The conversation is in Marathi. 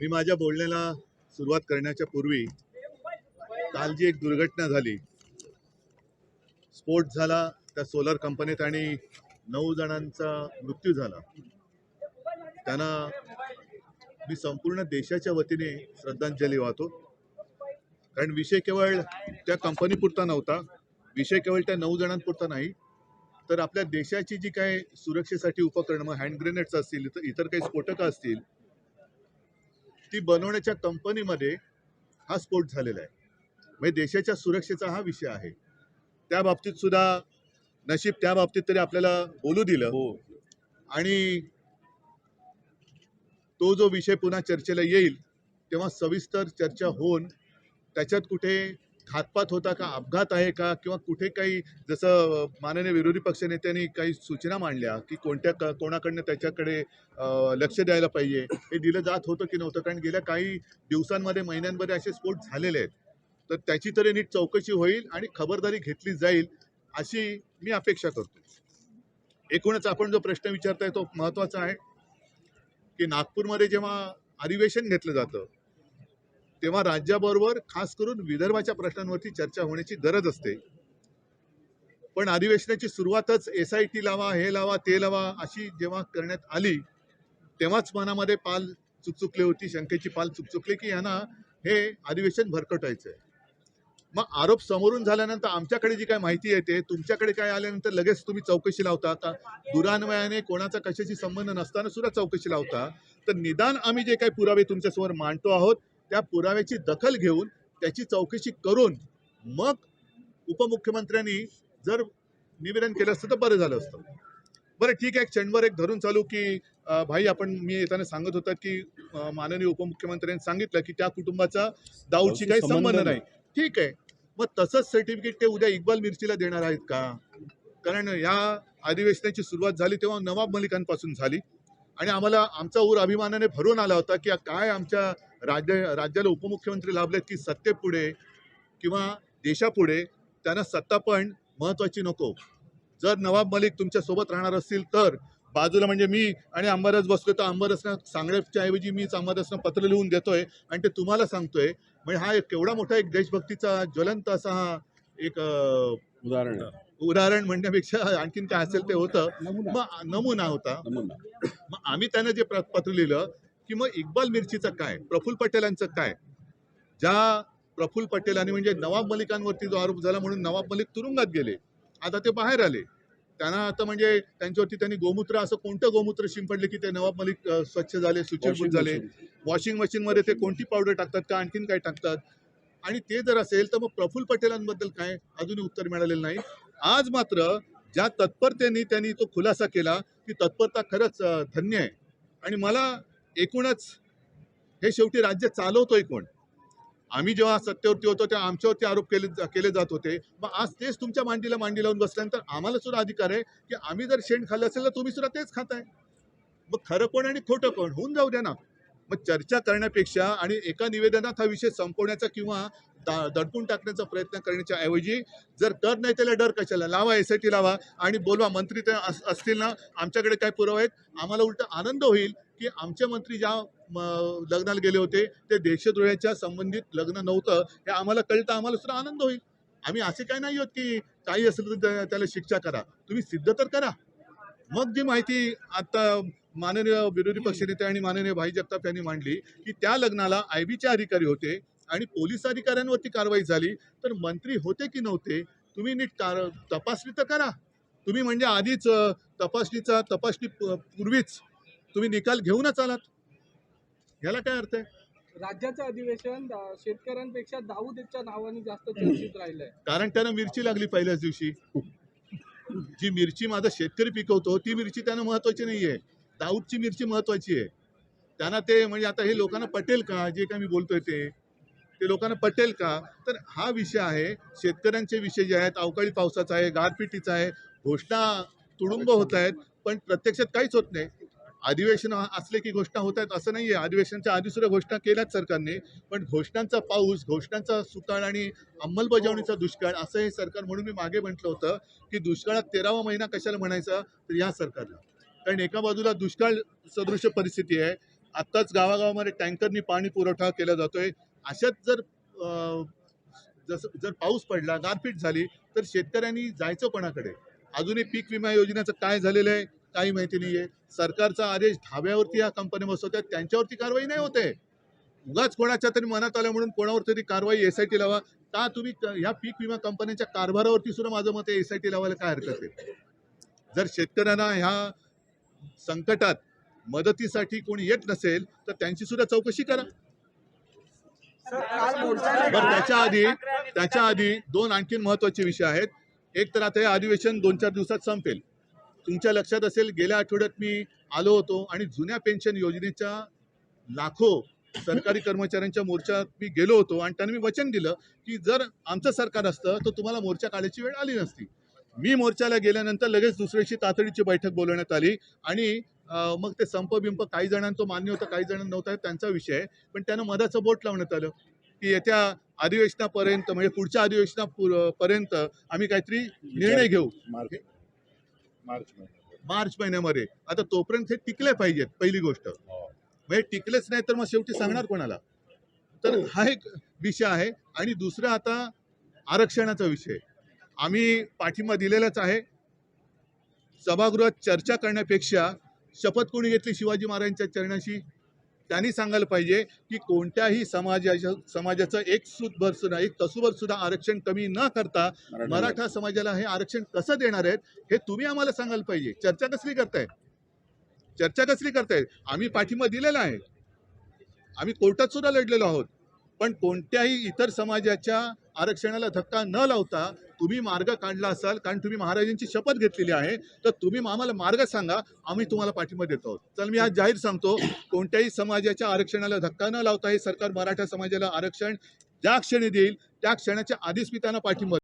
मी माझ्या बोलण्याला सुरुवात करण्याच्या पूर्वी काल जी एक दुर्घटना झाली स्फोट झाला त्या सोलर कंपनीत आणि नऊ जणांचा मृत्यू झाला. त्यांना मी संपूर्ण देशाच्या वतीने श्रद्धांजली वाहतो. कारण विषय केवळ त्या कंपनीपुरता नव्हता. विषय केवळ त्या नऊ जणांपुरता नाही तर आपल्या देशाची जी काय सुरक्षेसाठी उपकरणं मग हँड ग्रेनेड्स असतील इतर इतर काही स्फोटकं असतील ती बनवण्याच्या कंपनीमध्ये हा स्फोट झालेला आहे. म्हणजे देशाच्या सुरक्षेचा हा विषय आहे. त्या बाबतीत सुद्धा नशीब त्या बाबतीत तरी आपल्याला बोलू दिलं. आणि तो जो विषय पुन्हा चर्चेला येईल तेव्हा सविस्तर चर्चा होऊन त्याच्यात कुठे घातपात होता का? अपघात आहे का? किंवा कुठे काही जसं माननीय विरोधी पक्षनेत्यांनी काही सूचना मांडल्या की कोणत्या क कोणाकडनं त्याच्याकडे लक्ष द्यायला पाहिजे? हे दिलं जात होतं की नव्हतं? कारण गेल्या काही दिवसांमध्ये महिन्यांमध्ये असे स्फोट झालेले आहेत. तर त्याची तरी नीट चौकशी होईल आणि खबरदारी घेतली जाईल अशी मी अपेक्षा करतो. एकूणच आपण जो प्रश्न विचारताय तो महत्त्वाचा आहे की नागपूरमध्ये जेव्हा अधिवेशन घेतलं जातं तेव्हा राज्याबरोबर खास करून विदर्भाच्या प्रश्नांवरती चर्चा होण्याची गरज असते. पण अधिवेशनाची सुरुवातच एस आय टी लावा हे लावा ते लावा अशी जेव्हा करण्यात आली तेव्हाच मनामध्ये पाल चुकचुकली होती शंकेची पाल चुकचुकली की यांना हे अधिवेशन भरकटायचं आहे मग आरोप समोरून झाल्यानंतर आमच्याकडे जी काय माहिती येते तुमच्याकडे काय आल्यानंतर लगेच तुम्ही चौकशी लावता? का दुरान्वयाने कोणाचा कशाशी संबंध नसताना सुद्धा चौकशी लावता. तर निदान आम्ही जे काही पुरावे तुमच्यासमोर मांडतो आहोत त्या पुराव्याची दखल घेऊन त्याची चौकशी करून मग उपमुख्यमंत्र्यांनी जर निवेदन केलं असतं तर बरं झालं असतं. बरं ठीक आहे क्षणभर एक धरून चालू की भाई आपण मी येताना सांगत होता की माननीय उपमुख्यमंत्र्यांनी सांगितलं की त्या कुटुंबाचा दाऊदशी काही संबंध नाही. ठीक आहे मग तसंच सर्टिफिकेट ते उद्या इक्बाल मिरचीला देणार आहेत का? कारण या अधिवेशनाची सुरुवात झाली तेव्हा नवाब मलिकांपासून झाली. आणि आम्हाला आमचा ऊर अभिमानाने भरून आला होता की काय आमच्या राज्य राज्याला उपमुख्यमंत्री लाभलेत की सत्तेपुढे किंवा देशापुढे त्यांना सत्ता पण महत्वाची नको. जर नवाब मलिक तुमच्यासोबत राहणार असतील तर बाजूला म्हणजे मी आणि अंबरस बसलोय तर अंबारसनं सांगण्याच्या ऐवजी मीच अंबरसनं पत्र लिहून देतोय आणि ते तुम्हाला सांगतोय. म्हणजे हा एक केवढा मोठा एक देशभक्तीचा ज्वलंत असा हा एक उदाहरण उदाहरण म्हणण्यापेक्षा आणखीन काय असेल ते होतं. मग नमुना होता. मग आम्ही त्यांना जे पत्र लिहिलं की मग इक्बाल मिरचीचं काय? प्रफुल्ल पटेलांचं काय? ज्या प्रफुल्ल पटेलांनी म्हणजे नवाब मलिकांवरती जो आरोप झाला म्हणून नवाब मलिक तुरुंगात गेले. आता ते बाहेर आले. त्यांना आता म्हणजे त्यांच्यावरती त्यांनी गोमूत्र असं कोणतं गोमूत्र शिंपडले की ते नवाब मलिक स्वच्छ झाले सुचिरभूत झाले? वॉशिंग मशीनमध्ये ते कोणती पावडर टाकतात का आणखीन काय टाकतात? आणि ते जर असेल तर मग प्रफुल्ल पटेलांबद्दल काय अजूनही उत्तर मिळालेलं नाही. आज मात्र ज्या तत्परतेने त्यांनी तो खुलासा केला ती तत्परता खरंच धन्य आहे. आणि मला एकूणच हे शेवटी राज्य चालवतोय कोण? आम्ही जेव्हा सत्तेवरती होतो तेव्हा आमच्यावरती आरोप केले केले जात होते. मग आज तेच तुमच्या मांडीला मांडी लावून बसल्यानंतर आम्हाला सुद्धा अधिकार आहे की आम्ही जर शेण खाल्लं असेल तर तुम्ही सुद्धा तेच खाताय. मग खरं कोण आणि खोटं कोण? होऊन जाऊ द्या ना. मग चर्चा करण्यापेक्षा आणि एका निवेदनात हा विषय संपवण्याचा किंवा दडपून टाकण्याचा प्रयत्न करण्याच्या ऐवजी जर डर नाही त्याला डर कशाला? लावा एस आय टी लावा आणि बोलवा. मंत्री ते अस- असतील ना? आमच्याकडे काय पुरावे आहेत? आम्हाला उलट आनंद होईल की आमचे मंत्री ज्या लग्नाला गेले होते ते देशद्रोहाच्या संबंधित लग्न नव्हतं. हे आम्हाला कळतं आम्हाला सुद्धा आनंद होईल. आम्ही असे काय नाही आहोत की काही असेल तर त्या- त्याला शिक्षा करा. तुम्ही सिद्ध तर करा. मग जी माहिती आता माननीय विरोधी पक्षनेते आणि माननीय भाई जगताप यांनी मांडली की त्या लग्नाला आय बीचे अधिकारी होते. आणि पोलीस अधिकाऱ्यांवरती कारवाई झाली तर मंत्री होते की नव्हते तुम्ही नीट कार तपासणी तर करा. तुम्ही म्हणजे आधीच तपासणीचा तपासणी पूर्वीच तुम्ही निकाल घेऊनच आलात. याला काय अर्थ आहे? राज्याचं अधिवेशन शेतकऱ्यांपेक्षा दाऊदच्या नावाने जास्त चर्चित राहिलंय. कारण त्यांना मिरची लागली पहिल्याच दिवशी. जी मिरची माझा शेतकरी पिकवतो ती मिरची त्यांना महत्वाची नाहीये. दाऊदची मिरची महत्वाची आहे. त्यांना ते म्हणजे आता हे लोकांना पटेल का? जे काय मी बोलतोय ते. ते लोकांना पटेल का? तर हा विषय आहे. शेतकऱ्यांचे विषय जे आहेत अवकाळी पावसाचा आहे गारपिटीचा आहे घोषणा तुडुंब होत आहेत पण प्रत्यक्षात काहीच होत नाही. अधिवेशन असले की घोषणा होत आहेत असं नाही आहे अधिवेशनाच्या आधी सुद्धा घोषणा केल्याच सरकारने पण घोषणांचा पाऊस घोषणांचा सुकाळ आणि अंमलबजावणीचा दुष्काळ असं हे सरकार म्हणून मी मागे म्हटलं होतं की दुष्काळात तेरावा महिना कशाला म्हणायचा? तर या सरकारला. कारण एका बाजूला दुष्काळ सदृश परिस्थिती आहे. आत्ताच गावागावामध्ये टँकरनी पाणी पुरवठा केला जातोय. अशात जर जसं जर पाऊस पडला गारपीट झाली तर शेतकऱ्यांनी जायचं कोणाकडे? अजूनही पीक विमा योजनेचं काय झालेलं आहे? काही माहिती नाही आहे सरकारचा आदेश धाब्यावरती या कंपन्या बसवतात त्यांच्यावरती कारवाई नाही होते उगाच कोणाच्या तरी मनात आलं म्हणून कोणावर तरी कारवाई एस आय टी लावा. का तुम्ही क- ह्या पीक विमा कंपन्यांच्या कारभारावरती सुद्धा माझं मत एस आय टी लावायला काय हरकत आहे? जर शेतकऱ्यांना ह्या संकटात मदतीसाठी कोणी येत नसेल तर त्यांची सुद्धा चौकशी करा. बरं त्याच्या आधी त्याच्या आधी दोन आणखीन महत्त्वाचे विषय आहेत. एक तर आता हे अधिवेशन दोन चार दिवसात संपेल. तुमच्या लक्षात असेल गेल्या आठवड्यात मी आलो होतो आणि जुन्या पेन्शन योजनेच्या लाखो सरकारी कर्मचाऱ्यांच्या मोर्चात मी गेलो होतो आणि त्यांनी मी वचन दिलं की जर आमचं सरकार असतं तर तुम्हाला मोर्चा काढायची वेळ आली नसती. मी मोर्चाला गेल्यानंतर लगेच दुसऱ्याशी तातडीची बैठक बोलवण्यात आली आणि मग ते संप बिंप काही जणांना तो मान्य होतं काही जणांना नव्हता त्यांचा विषय आहे. पण त्यांना मधाचं बोट लावण्यात आलं की येत्या अधिवेशनापर्यंत म्हणजे पुढच्या अधिवेशनापर्यंत आम्ही काहीतरी निर्णय घेऊ. मार्च मार्च महिन्यामध्ये. आता तोपर्यंत हे टिकले पाहिजेत पहिली गोष्ट. हो. म्हणजे टिकलेच नाही तर मग शेवटी सांगणार कोणाला? तर हा एक विषय आहे. आणि दुसरा आता आरक्षणाचा विषय. आम्ही पाठिंबा दिलेलाच आहे. सभागृहात चर्चा करण्यापेक्षा शपथ कोणी घेतली शिवाजी महाराजांच्या चरणाशी? त्यांनी सांगायला पाहिजे की कोणत्याही समाजाच्या समाजाचं एक सुद्धा एक तसूभर सुद्धा आरक्षण कमी न करता मराठा समाजाला हे आरक्षण कसं देणार आहेत हे तुम्ही आम्हाला सांगायला पाहिजे. चर्चा कसली करताय चर्चा कसली करताय आम्ही पाठिंबा दिलेला आहे. आम्ही कोर्टात सुद्धा लढलेलो आहोत. पण कोणत्याही इतर समाजाच्या आरक्षणाला धक्का न लावता तुम्ही मार्ग काढला असाल कारण तुम्ही महाराजांची शपथ घेतलेली आहे तर तुम्ही आम्हाला मार्ग सांगा आम्ही तुम्हाला पाठिंबा देतो आहोत. चल मी आज जाहीर सांगतो कोणत्याही समाजाच्या आरक्षणाला धक्का न लावता हे सरकार मराठा समाजाला आरक्षण ज्या क्षणी देईल त्या क्षणाच्या आधीच मी त्यांना पाठिंबा